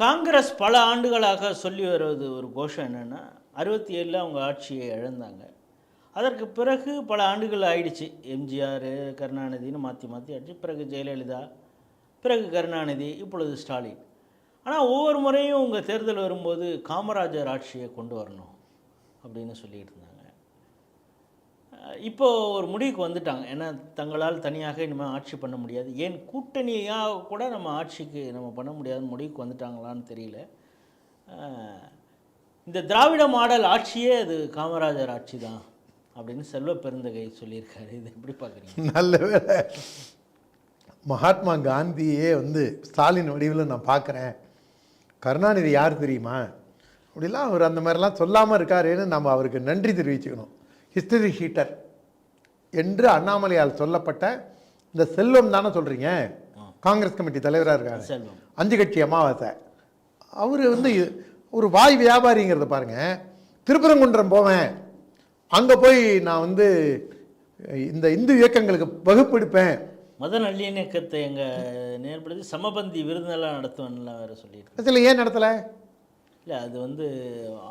காங்கிரஸ் பல ஆண்டுகளாக சொல்லி வருவது ஒரு கோஷம் என்னென்னா அறுபத்தி ஏழில் அவங்க ஆட்சியை இழந்தாங்க. அதற்கு பிறகு பல ஆண்டுகள் ஆயிடுச்சு. எம்ஜிஆர் கருணாநிதினு மாற்றி மாற்றி ஆச்சு பிறகு ஜெயலலிதா பிறகு கருணாநிதி இப்பொழுது ஸ்டாலின். ஆனால் ஒவ்வொரு முறையும் உங்கள் தேர்தல் வரும்போது காமராஜர் ஆட்சியை கொண்டு வரணும் அப்படின்னு சொல்லிட்டு இப்போது இப்போ ஒரு முடிவுக்கு வந்துட்டாங்க. ஏன்னா தங்களால் தனியாக இனிமேல் ஆட்சி பண்ண முடியாது. ஏன் கூட்டணியாக கூட நம்ம ஆட்சிக்கு நம்ம பண்ண முடியாத முடிவுக்கு வந்துட்டாங்களான்னு தெரியல. இந்த திராவிட மாடல் ஆட்சியே அது காமராஜர் ஆட்சி தான் அப்படின்னு செல்வ பெருந்தகை சொல்லியிருக்காரு. இது எப்படி பார்க்குறீங்க? நல்ல மகாத்மா காந்தியே வந்து ஸ்டாலின் வடிவில் நான் பார்க்குறேன். கருணாநிதி யார் தெரியுமா? அப்படிலாம் அவர் அந்த மாதிரிலாம் சொல்லாமல் இருக்காருன்னு நம்ம அவருக்கு நன்றி தெரிவிச்சுக்கணும். ஹிஸ்டரி ஹீட்டர் என்று அண்ணாமலையால் சொல்லப்பட்ட இந்த செல்வம் தானே சொல்கிறீங்க காங்கிரஸ் கமிட்டி தலைவராக செல்வம். அஞ்சு கட்சி அமாவாசை. அவர் வந்து ஒரு வாய் வியாபாரிங்கிறத பாருங்க. திருப்பரங்குன்றம் போவேன். அங்கே போய் நான் வந்து இந்த இந்து இயக்கங்களுக்கு வகுப்பெடுப்பேன் மத நல்லிணக்கத்தை எங்கள் நேர்படுத்தி சமபந்தி விருந்தெல்லாம் நடத்துவேன்லாம் வேறு சொல்லியிருக்காங்க. அதில் ஏன் நடத்தலை? இல்லை அது வந்து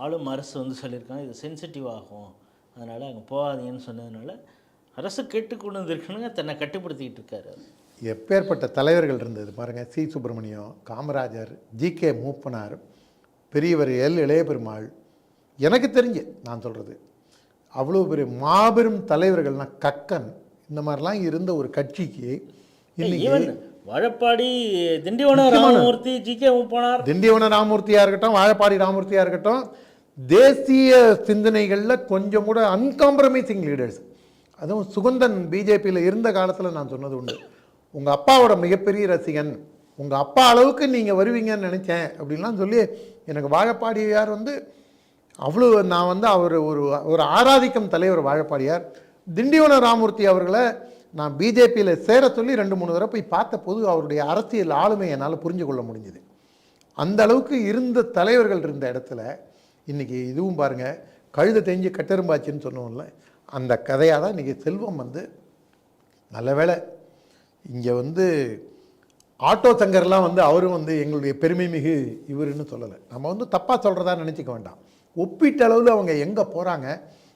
ஆளும் அரசு வந்து சொல்லியிருக்காங்க. இது சென்சிட்டிவ் ஆகும் அதனால் அங்கே போகாதீங்கன்னு சொன்னதுனால அரசு கேட்டுக்கொண்டு வந்திருக்கணுங்க தன்னை கட்டுப்படுத்திக்கிட்டு இருக்காரு. எப்பேற்பட்ட தலைவர்கள் இருந்தது பாருங்கள் C. Subramaniam Kamarajar G. K. Moopanar பெரியவர் எல். இளைய பெருமாள் எனக்கு தெரிஞ்சு நான் சொல்கிறது அவ்வளோ பெரிய மாபெரும் தலைவர்கள்னா கக்கன் இந்த மாதிரிலாம் இருந்த ஒரு கட்சிக்கு இன்னைக்கு வாழப்பாடி திண்டிவனம் ராமமூர்த்தி ஜி. கே. போனார் திண்டிவன ராமூர்த்தியாக இருக்கட்டும் வாழப்பாடி ராமூர்த்தியாக இருக்கட்டும் தேசிய சிந்தனைகளில் கொஞ்சம் கூட அன்காம்ப்ரமைசிங் லீடர்ஸ் அதுவும் சுகந்தன் பிஜேபியில் இருந்த காலத்தில் நான் சொன்னது உண்டு. உங்கள் அப்பாவோட மிகப்பெரிய ரசிகன் உங்கள் அப்பா அளவுக்கு நீங்கள் வருவீங்கன்னு நினச்சேன் அப்படின்லாம் சொல்லி எனக்கு வாழப்பாடியார் வந்து அவ்வளோ நான் வந்து அவர் ஒரு ஒரு ஆராதிக்கும் தலைவர் வாழப்பாடியார். திண்டிவன ராமூர்த்தி அவர்களை நான் பிஜேபியில் சேர சொல்லி ரெண்டு மூணு தடவை போய் பார்த்த போது அவருடைய அரசியல் ஆளுமை என்னால் புரிஞ்சு கொள்ள முடிஞ்சுது. அந்த அளவுக்கு இருந்த தலைவர்கள் இருந்த இடத்துல இன்றைக்கி இதுவும் பாருங்கள் கழுதை தெரிஞ்சு கட்டெரும்பாச்சுன்னு சொன்னோம்ல அந்த கதையாக தான் இன்றைக்கி செல்வம் வந்து நல்ல வேளை இங்கே வந்து ஆட்டோ சங்கர்லாம் வந்து அவரும் வந்து எங்களுடைய பெருமை மிகு இவருன்னு சொல்லலை. நம்ம வந்து தப்பாக சொல்கிறதா நினச்சிக்க வேண்டாம். ஒப்பீட்டளவில் அவங்க எங்கே போகிறாங்க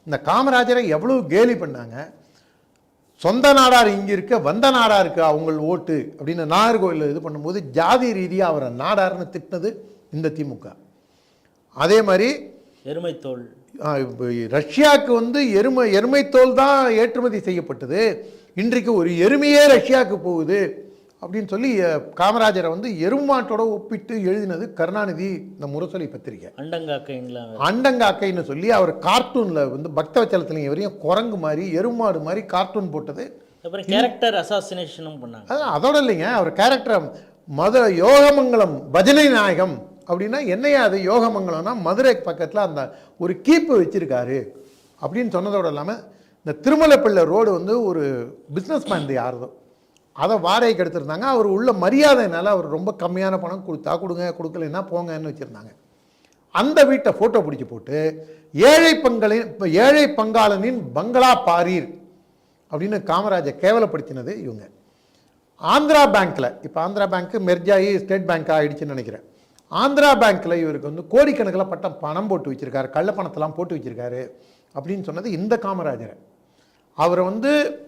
இந்த காமராஜரை எவ்வளோ கேலி பண்ணாங்க? சொந்த நாடார் இங்கே இருக்க வந்த நாடார் இருக்க அவங்கள் ஓட்டு அப்படின்னு நாகர்கோவில் இது பண்ணும்போது ஜாதி ரீதியாக அவரை நாடார்னு திட்டினது இந்த திமுக. அதே மாதிரி எருமைத்தோல். ரஷ்யாவுக்கு வந்து எருமை எருமைத்தோல் தான் ஏற்றுமதி செய்யப்பட்டது. இன்றைக்கு ஒரு எருமையே ரஷ்யாவுக்கு போகுது அப்படின்னு சொல்லி காமராஜரை வந்து எருமாட்டோட ஒப்பிட்டு எழுதினது கருணாநிதி இந்த முரசொலி பத்திரிகை. அண்டங்காக்கைங்களாம் வேற. அண்டங்காக்கைன்னு சொல்லி அவர் கார்ட்டூனில் வந்து பக்தவச்சலத்தில் வரையும் குரங்கு மாதிரி எருமாடு மாதிரி கார்ட்டூன் போட்டது. அப்புறம் கேரக்டர் அசாசினேஷனும் பண்ணாங்க. அதோட இல்லைங்க. அவர் கேரக்டரை மத யோகமங்கலம் பஜனை நாயகம் அப்படின்னா என்னையா அது யோகமங்கலம்னா மதுரை பக்கத்தில் அந்த ஒரு கீப்பு வச்சுருக்காரு அப்படின்னு சொன்னதோடு இல்லாமல் இந்த திருமலைப்பிள்ளை ரோடு வந்து ஒரு பிஸ்னஸ் மேன் யாரதோ. அதை வாடகைக்கு எடுத்திருந்தாங்க. அவர் உள்ள மரியாதைனால அவர் ரொம்ப கம்மியான பணம் கொடுத்தா கொடுங்க கொடுக்கலைன்னா போங்கன்னு வச்சுருந்தாங்க. அந்த வீட்டை ஃபோட்டோ பிடிச்சி போட்டு ஏழை பங்களின் இப்போ ஏழை பங்காளனின் பங்களா பாரீர் அப்படின்னு காமராஜர் கேவலப்படுத்தினது இவங்க. ஆந்திரா பேங்க்கில் இப்போ ஆந்திரா பேங்க்கு மெர்ஜாயி ஸ்டேட் பேங்க் ஆகிடுச்சுன்னு நினைக்கிறேன். ஆந்திரா பேங்க்கில் இவருக்கு வந்து கோடிக்கணக்கில் பட்டம் பணம் போட்டு வச்சுருக்காரு. கள்ள பணத்தெல்லாம் போட்டு வச்சிருக்காரு. அப்படின்னு சொன்னது இந்த காமராஜரை. அவரை வந்து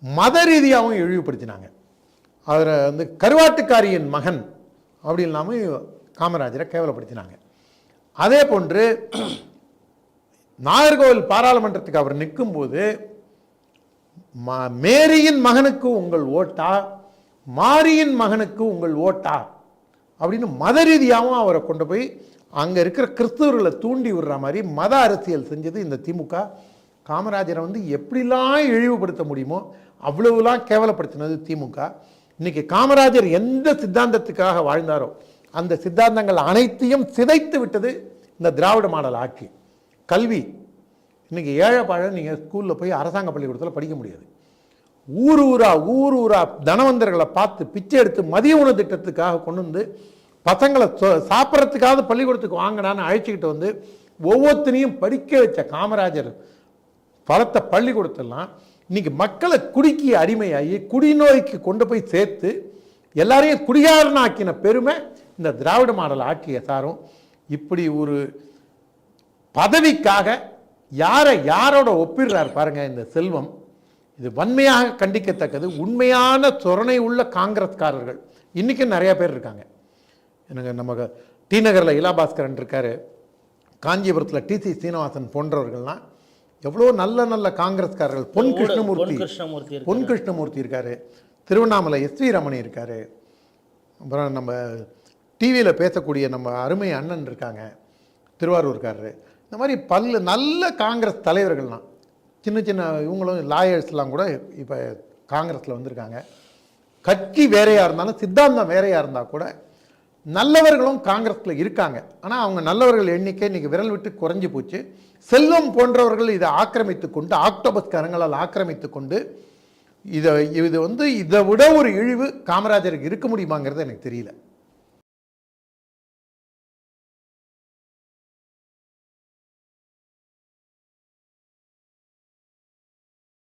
மத ரீதியாகவும் இழிவுபடுத்தினாங்க. அவரை வந்து கருவாட்டுக்காரியின் மகன் அப்படி இல்லாமல் காமராஜரை கேவலப்படுத்தினாங்க. அதே போன்று நாகர்கோவில் பாராளுமன்றத்துக்கு அவர் நிற்கும்போது ம- மேரியின் மகனுக்கு உங்கள் ஓட்டா மாரியின் மகனுக்கு உங்கள் ஓட்டா அப்படின்னு மத ரீதியாகவும் அவரை கொண்டு போய் அங்கே இருக்கிற கிறிஸ்தவர்களை தூண்டி விடுற மாதிரி மத அரசியல் செஞ்சது இந்த திமுக. காமராஜரை வந்து எப்படிலாம் இழிவுபடுத்த முடியுமோ அவ்வளவுலாம் கேவலப்படுத்தினது திமுக. இன்றைக்கி காமராஜர் எந்த சித்தாந்தத்துக்காக வாழ்ந்தாரோ அந்த சித்தாந்தங்கள் அனைத்தையும் சிதைத்து விட்டது இந்த திராவிட மாடல் ஆட்சி. கல்வி. இன்றைக்கி ஏழை பாழ நீங்கள் ஸ்கூலில் போய் அரசாங்க பள்ளிக்கூடத்தில் படிக்க முடியாது. ஊர் ஊரா ஊர் ஊரா தனவந்தர்களை பார்த்து பிச்சை எடுத்து மதிய உணவு திட்டத்துக்காக கொண்டு வந்து பசங்களை சொ- சாப்பிட்றதுக்காவது பள்ளிக்கூடத்துக்கு வாங்கினான்னு அழைச்சிக்கிட்டு வந்து ஒவ்வொருத்தனையும் படிக்க வச்ச காமராஜர் பலத்த பள்ளிக்கூடத்தெல்லாம் இன்னைக்கு மக்களை குடிக்கி அடிமையாகி குடிநோய்க்கு கொண்டு போய் சேர்த்து எல்லாரையும் குடிகாரனாக்கின பெருமை இந்த திராவிட மாடல் ஆட்சியை சாரும். இப்படி ஒரு பதவிக்காக யாரை யாரோட ஒப்பிடுறார் பாருங்க இந்த செல்வம். இது வன்மையாக கண்டிக்கத்தக்கது. உண்மையான சொரணை உள்ள காங்கிரஸ்காரர்கள். இன்றைக்கும் நிறைய பேர் இருக்காங்க. எனக்கு நம்ம டி நகரில் இலாபாஸ்கரன் இருக்காரு. காஞ்சிபுரத்தில் டிசி சீனிவாசன் போன்றவர்கள்லாம் எவ்வளோ நல்ல நல்ல காங்கிரஸ்காரர்கள். பொன் கிருஷ்ணமூர்த்தி. பொன் கிருஷ்ணமூர்த்தி இருக்காரு. திருவண்ணாமலை எஸ் வி ரமணி இருக்காரு. அப்புறம் நம்ம டிவியில் பேசக்கூடிய நம்ம அருமை அண்ணன் இருக்காங்க. திருவாரூர்காரரு. இந்த மாதிரி பல்ல நல்ல காங்கிரஸ் தலைவர்கள்லாம். சின்ன சின்ன இவங்களும் லாயர்ஸ்லாம் கூட இப்போ காங்கிரஸில் வந்திருக்காங்க. கட்சி வேறையாக இருந்தாலும் சித்தாந்தம் வேறையாக இருந்தால் கூட நல்லவர்களும் காங்கிரஸில் இருக்காங்க. ஆனால் அவங்க நல்லவர்கள் எண்ணிக்கை இன்றைக்கி விரல் விட்டு குறைஞ்சி போச்சு. செல்வம் போன்றவர்கள் இதை ஆக்கிரமித்து கொண்டு ஆக்டோபஸ் கரங்களால் ஆக்கிரமித்து கொண்டு இதை இது வந்து இதை விட ஒரு இழிவு காமராஜருக்கு இருக்க முடியுமாங்கிறது எனக்கு தெரியல.